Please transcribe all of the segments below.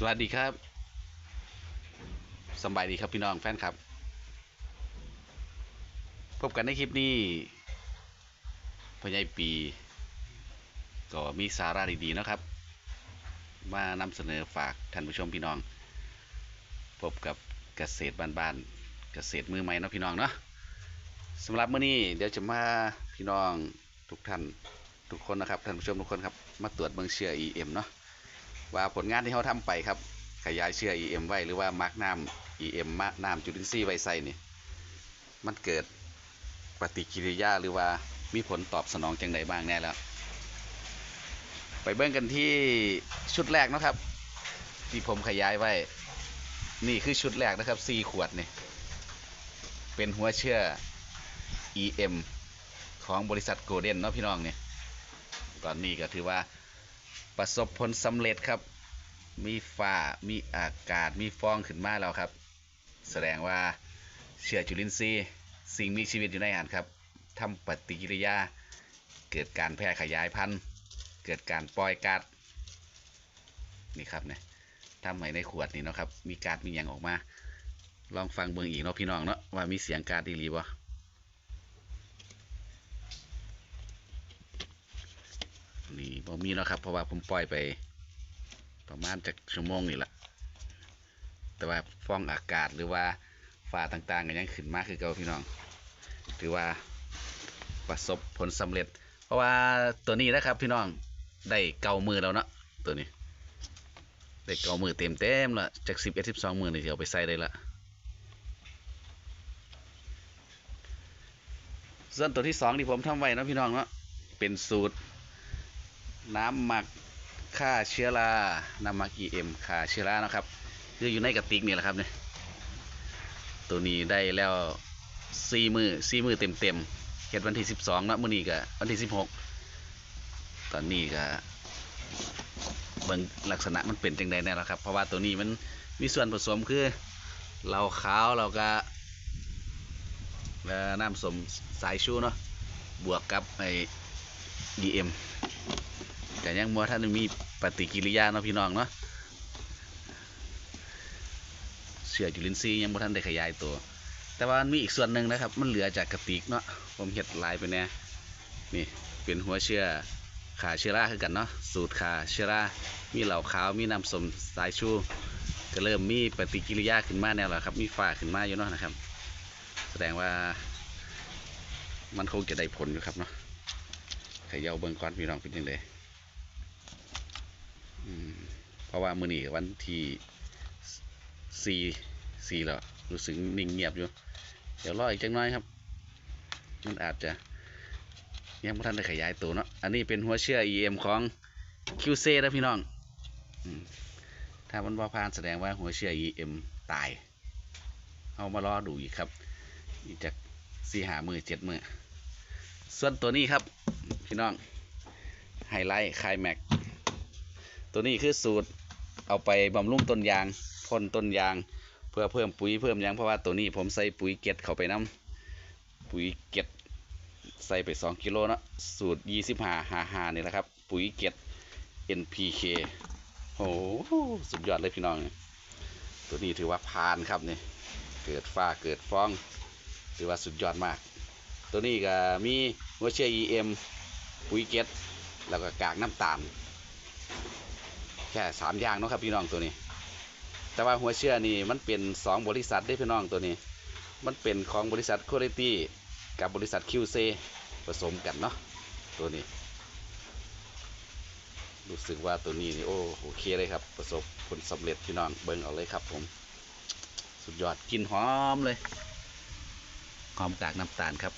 สวัสดีครับสบายดีครับพี่น้องแฟนครับ พบกันในคลิปนี้พ่อใหญ่ปี ก็มีสาระดีๆนะครับ มานำเสนอฝากท่านผู้ชมพี่น้อง พบกับเกษตรบ้านๆเกษตรมือใหม่เนาะพี่น้องเนาะสำหรับมื้อนี้เดี๋ยวจะมาพี่น้องทุกท่านทุกคนนะครับท่านผู้ชมทุกคนครับมาตรวจเบิ่งเชื้อ EM เนาะ ว่าผลงานที่เขาทำไปครับ ขยายเชื้อ EM ไว้หรือว่ามาร์กน้ำ EM มาร์กน้ำจุลินทรีย์ไว้ใส่นี่มันเกิดปฏิกิริยาหรือว่ามีผลตอบสนองจังใดบ้างแน่แล้ว ไปเบิ่งกันที่ชุดแรกนะครับ ที่ผมขยายไว้ นี่คือชุดแรกนะครับ4ขวดนี่เป็นหัวเชื้อ EM ของบริษัทโกลเด้นเนาะพี่น้องเนี่ยตอนนี้ก็ถือว่า ประสบผลสำเร็จครับ มีฝ้ามีอากาศมีฟองขึ้นมาแล้วครับ แสดงว่าเชื้อจุลินทรีย์ สิ่งมีชีวิตอยู่ในอาหารครับทำปฏิกิริยา เกิดการแพร่ขยายพันธุ์ เกิดการปล่อยก๊าซนี่ครับเนี่ยทำให้ในขวดนี่เนาะครับ มีก๊าซมีอย่างออกมา ลองฟังเบิ่งอีกเนาะพี่น้องเนาะว่ามีเสียงก๊าซดีหรือบ่า นี่บ่มีเนาะครับเพราะว่าผมปล่อยไป ประมาณจากชั่วโมงนี่แหละแต่ว่าฟองอากาศหรือว่าฝ้าต่างๆก็ยังขึ้นมากคือเก่าพี่น้อง ถือว่าประสบผลสำเร็จ เพราะว่าตัวนี้นะครับพี่น้องได้เก่ามือแล้วเนาะตัวนี้ได้เกามือเต็มเต็มๆแล้วจากสิบเอ็ดสิบสองมือนี่เดี๋ยวไปใส่ได้ละส่วนตัวที่สองที่ผมทำไว้นะพี่น้องเนาะเป็นสูตร น้ำหมักฆ่าเชื้อรา น้ำหมัก EM ฆ่าเชื้อรานะครับคืออยู่ในกระติกนี่แหละครับเนี่ยตัวนี้ได้แล้วสี่มือสี่มือเต็มเต็มๆเฮ็ดวันที่สิบสองนะมื้อนี้ก็วันที่สิบหกตอนนี้ก็เบิ่งลักษณะมันเป็นจังใดแน่แล้วครับ เพราะว่าตัวนี้มันมีส่วนผสมคือเหล้าขาวเราก็น้ำสมสายชูเนาะบวกกับไอ้ EM ก็ยังบ่ท่านมีปฏิกิริยาเนาะพี่น้องเนาะเชื้อจุลินทรีย์ยังบ่ทันได้ขยายตัว แต่ว่ามันมีอีกส่วนหนึ่งนะครับ มันเหลือจากกระติกเนาะผมเฮ็ดลายไปแน่นี่เป็นหัวเชื้อขาเชื้อราคือกันเนาะสูตรขาเชื้อรามีเหล่าขาวมีน้ำสมสายชูก็เริ่มมีปฏิกิริยาขึ้นมาแนวแล้วครับ มีฝ้าขึ้นมาอยู่เนาะนะครับ แสดงว่า มันคงจะได้ผลอยู่ครับเนาะขย่าเบิ่งก่อนพี่น้องเป็นยังไง เพราะว่ามือนี้วันที่สี่สี่แล้วรู้สึกนิ่งเงียบอยู่ เดี๋ยวรออีกจังน้อยครับ มันอาจจะยังไม่ทันได้ขยายตัวเนาะอันนี้เป็นหัวเชื้อ EM ของ QC นะพี่น้องถ้ามันว่าผ่านแสดงว่าหัวเชื้อ EM ตายเอามารอดูอีกครับอีกจากสี่หามือเจ็ดมือส่วนตัวนี้ครับ พี่น้อง ไฮไลท์คายแม็ก ตัวนี้คือสูตรเอาไปบำรุงต้นยางพ่นต้นยาง เพื่อเพิ่มปุ๋ยเพิ่มยังเพราะว่าตัวนี้ผมใส่ปุ๋ยเก็ดเข้าไปน้ำปุ๋ยเก็ดใส่ไป 2 กิโลนะสูตร 25 55นี่แหละครับ ปุ๋ยเก็ด NPK โอ้โหสุดยอดเลยพี่น้องเนี่ยตัวนี้ถือว่าผ่านครับนี่เกิดฟ้าเกิดฟอง ถือว่าสุดยอดมาก ตัวนี้ก็มีหัวเชื้อ EM ปุ๋ยเก็ดแล้วก็กากน้ำตาล แค่สามอย่างเนาะครับพี่น้องตัวนี้ แต่ว่าหัวเชื่อนี่มันเป็นสองบริษัทได้พี่น้องตัวนี้ มันเป็นของบริษัทคุณ i t y กับบริษัท QC ผสมกันเนาะตัวนี้ รู้สึกว่าตัวนี้นี่โอ้โอเคเลยครับ ประสบผลสำเร็จพี่น้องเบิ่งเอาเลยครับ ผม สุดยอดกลินหอมเลยหอมกากน้ำตาลครับ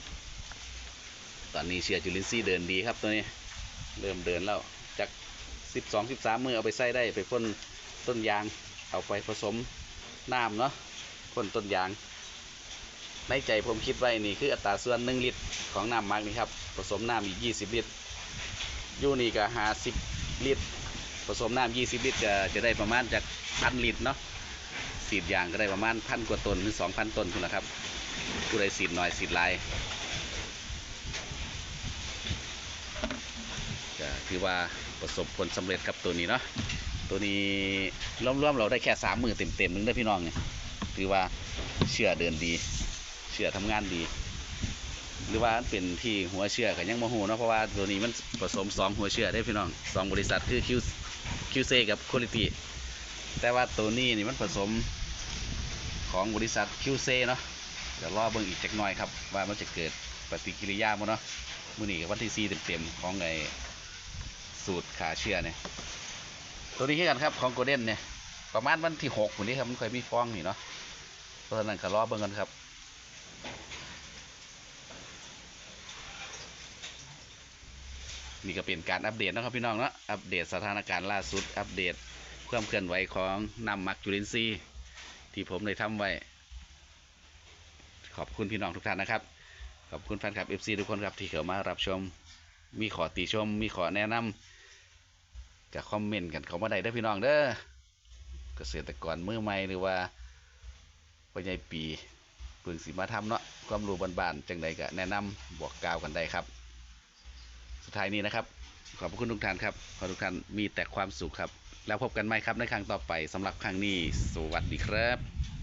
ตอนนี้เชียร์จุลินทรีย์เดินดีครับตัวนี้ เริ่มเดินแล้วจาก สิบสองสิบสามมือเอาไปใส่ได้ไปพ่นต้นยางเอาไปผสมน้ำเนาะพ่นต้นยาง ในใจผมคิดไว้นี่คืออัตราส่วนหนึ่งลิตรของน้ำมักนี่ครับผสมน้ำอีกยี่สิบลิตรยูนี่ก็ห้าสิบลิตร ผสมน้ำยี่สิบลิตรจะจะได้ประมาณจากพันลิตรเนาะสีดยางก็ได้ประมาณพันกว่าต้นถึงสองพันต้นคุณละครับผู้ใดสีดหน่อยสีดลายก็ ถือว่าประสบผลสำเร็จกับตัวนี้เนาะตัวนี้ร่วมๆเราได้แค่สามมือเต็มๆนึงได้พี่น้องเนี่ยถือว่าเชื่อเดินดี เชื่อทำงานดี หรือว่าเป็นที่หัวเชื่อก็ยังโมโหเนาะเพราะว่าตัวนี้มันผสมสองหัวเชื่อได้พี่น้องสองบริษัทคือ Q QC กับ Quality แต่ว่าตัวนี้นี่มันผสมของบริษัท QC เนาะเดี๋ยวรอเบิ่งอีกจักหน่อยครับว่ามันจะเกิดปฏิกิริยาบ่เนาะมื้อนี้กับวันที่4เต็มๆของไอ้ สูตรขาเชื่อเนี่ยตัวนี้คือกันครับของโกลเด้นเนี่ยประมาณวันที่6พุ่นนี้ครับมันเคยมีฟองนี่เนาะเพราะฉะนั้นก็รอเบิ่งกันครับนี่ก็เป็นการอัปเดตนะครับพี่น้องเนาะอัปเดตสถานการณ์ล่าสุดอัปเดตความเคลื่อนไหวของน้ำมักจุลินทรีย์ที่ผมได้ทำไว้ ขอบคุณพี่น้องทุกท่านนะครับ ขอบคุณแฟนคลับ FC ทุกคนครับที่เข้ามารับชม มีขอติชม มีขอแนะนำ กับคอมเมนต์กันเขามาได้เด้อพี่น้องเด้อเกษตรกรมือใหม่หรือว่าปัญญปีเพิ่งสีมาทำเนาะความรู้บานๆจังใดก็แนะนำบวกกาวกันได้ครับ สุดท้ายนี้นะครับ ขอบพระคุณทุกท่านครับ ขอทุกท่านมีแต่ความสุขครับ แล้วพบกันใหม่ครับในครั้งต่อไปสำหรับครั้งนี้ สวัสดีครับ